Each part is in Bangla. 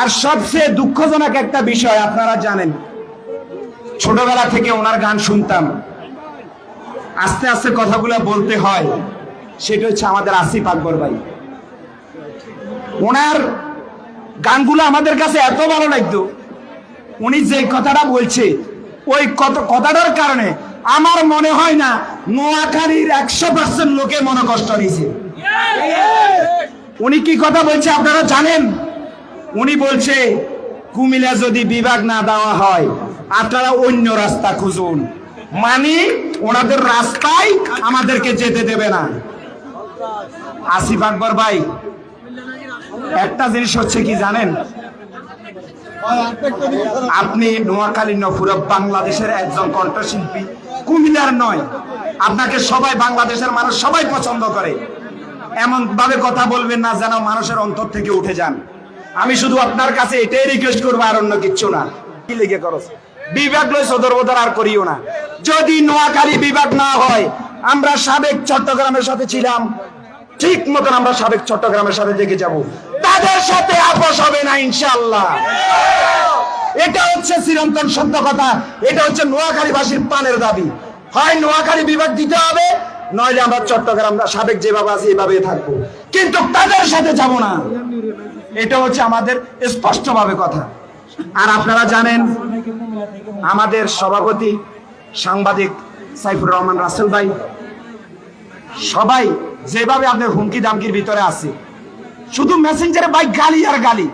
আর সবচেয়ে দুঃখজনক একটা বিষয়, আপনারা জানেন, ছোটবেলা থেকে ওনার গান শুনতাম। আস্তে আস্তে কথাগুলো বলতে হয়, সেটা হচ্ছে আমাদের আসিফ আকবর ভাই। ওনার গানগুলো আমাদের কাছে এত ভালো লাগতো, উনি যে কথাটা বলছে, ওই কথাটার কারণে আমার মনে হয় না নোয়াখালীর একশো পার্সেন্ট লোকে মনে কষ্ট নিয়েছে উনি কি কথা বলছে আপনারা জানেন? উনি বলছে, কুমিল্লা যদি বিভাগ না দেওয়া হয়, আপনারা অন্য রাস্তা খুঁজুন। মানে ওনাদের রাস্তায় আমাদেরকে যেতে দেবে না। আসিফ আকবর ভাই, একটা জিনিস হচ্ছে কি জানেন? আপনি নোয়াখালী নফুরা বাংলাদেশের একজন কণ্ঠশিল্পী, কুমিল্লার নয়। আপনাকে সবাই বাংলাদেশের মানুষ সবাই পছন্দ করে। এমন ভাবে কথা বলবেন না যেন মানুষের অন্তর থেকে উঠে যান। আমি শুধু আপনার কাছে এটাই রিকোয়েস্ট করব আর অন্য কিচ্ছু না। কি লিখে করো বিভাগ লয় সদর বদর আর করিও না। যদি নোয়াখালী বিভাগ না হয়, আমরা সাবেক চট্টগ্রামের সাথে ছিলাম। ঠিক মতন আমরা সাবেক চট্টগ্রামের সাথে দেখে যাব। তাদের সাথে আপোষ হবে না ইনশাল্লাহ এটা হচ্ছে চিরন্তন সত্য কথা। এটা হচ্ছে নোয়াখালীবাসীর পানের দাবি। হয় নোয়াখালী বিভাগ দিতে হবে, নইলে আমরা চট্টগ্রাম সাবেক যেভাবে আছি এভাবে থাকব। কিন্তু তাদের সাথে যাব না। এটা হচ্ছে আমাদের স্পষ্টভাবে কথা। আর আপনারা জানেন, আমাদের সভাপতি সাংবাদিক সাইফুর রহমান রাসেল ভাই, সবাই যেভাবে আপনার হুমকি দামকির ভিতরে আছে, শুধু মেসেঞ্জারে ভাই গালি আর গালি,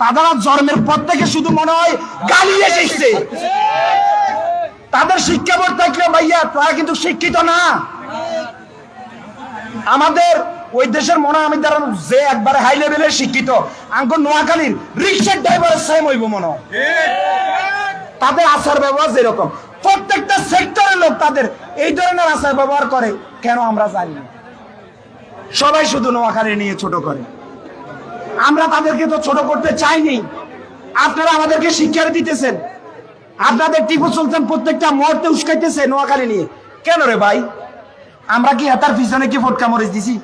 তাদের জন্মের পর থেকে শুধু মনে হয় গালি এসেছে। তাদের শিক্ষা বোর্ড থাকলে ভাইয়া, তারা কিন্তু শিক্ষিত না। আমাদের ওই দেশের মনে আমি দ্বারা যে একবারে হাই লেভেলের শিক্ষিত। আঙ্কর নোয়াখালীর রিক্সার ড্রাইভারের সেম হইব মনে তাদের আচার ব্যবহার যেরকম। প্রত্যেকটা সেক্টরের লোক তাদের এই ধরনের আচার ব্যবহার করে, কেন আমরা জানি না। সবাই শুধু নোয়াখালী নিয়ে ছোট করে। আমরা তাদেরকে তো ছোট করতে চাইনি। আপনারা আমাদেরকে শিক্ষা দিতেছেন। আপনাদের টিপু সুলতান প্রত্যেকটা মুহূর্তে উস্কাইতেছে নোয়াখালী নিয়ে। কেন রে ভাই? আমরা কি হেতার পিছনে কি ফটকা মরিচ দিছি?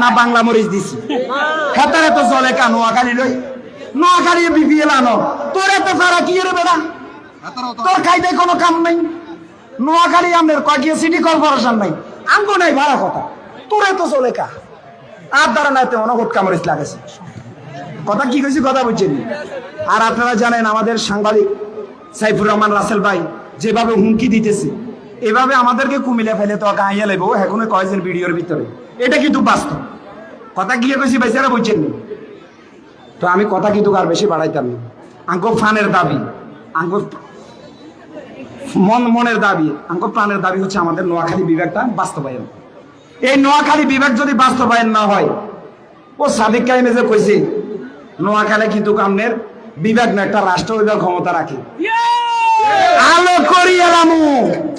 না বাংলা মরিচ দিছি। হেতার এত জলে কা নোয়াখালী লই। নোয়াখালী বিপিএল আনো তোর এত ফারা কি রে বেড়া? তোর খাইতে কোনো কাম নাই। নোয়াখালী আমাদের কয়েকটি সিটি কর্পোরেশন নাই? আঙ্গো নাই ভাড়া কথা। তোর এত চলে কা। আর দ্বারা নাই তো অনেক ফটকা মরিচ লাগাছে। কথা কি কইছি কথা বুঝছেন আর আপনারা জানেন আমাদের সাংবাদিক সাইফুর রহমান রাসেল ভাই যেভাবে হুমকি দিতেছে এভাবে আমাদেরকে কুমিলে ফেলে তো গাইয়া লেবো এখনও কয়েছেন ভিডিওর ভিতরে। এটা কিন্তু বাস্তব। কথা কি কইছি বেচারা বুঝছেন নি? তো আমি কথা কিন্তু আর বেশি বাড়াইতাম না। আঙ্কো ফানের দাবি। আঙ্কো মন মনের দাবি। আঙ্কো প্রাণের দাবি হচ্ছে আমাদের নোয়াখালী বিভাগটা বাস্তবায়ন। এই নোয়াখালী বিভাগ যদি বাস্তবায়ন না হয় ও সাদিক কাইমে যে কইছে নোয়াখালী কিন্তু কামনের বিভাগ না একটা রাষ্ট্র বিভাগ ক্ষমতা রাখে। আলো করি এলামু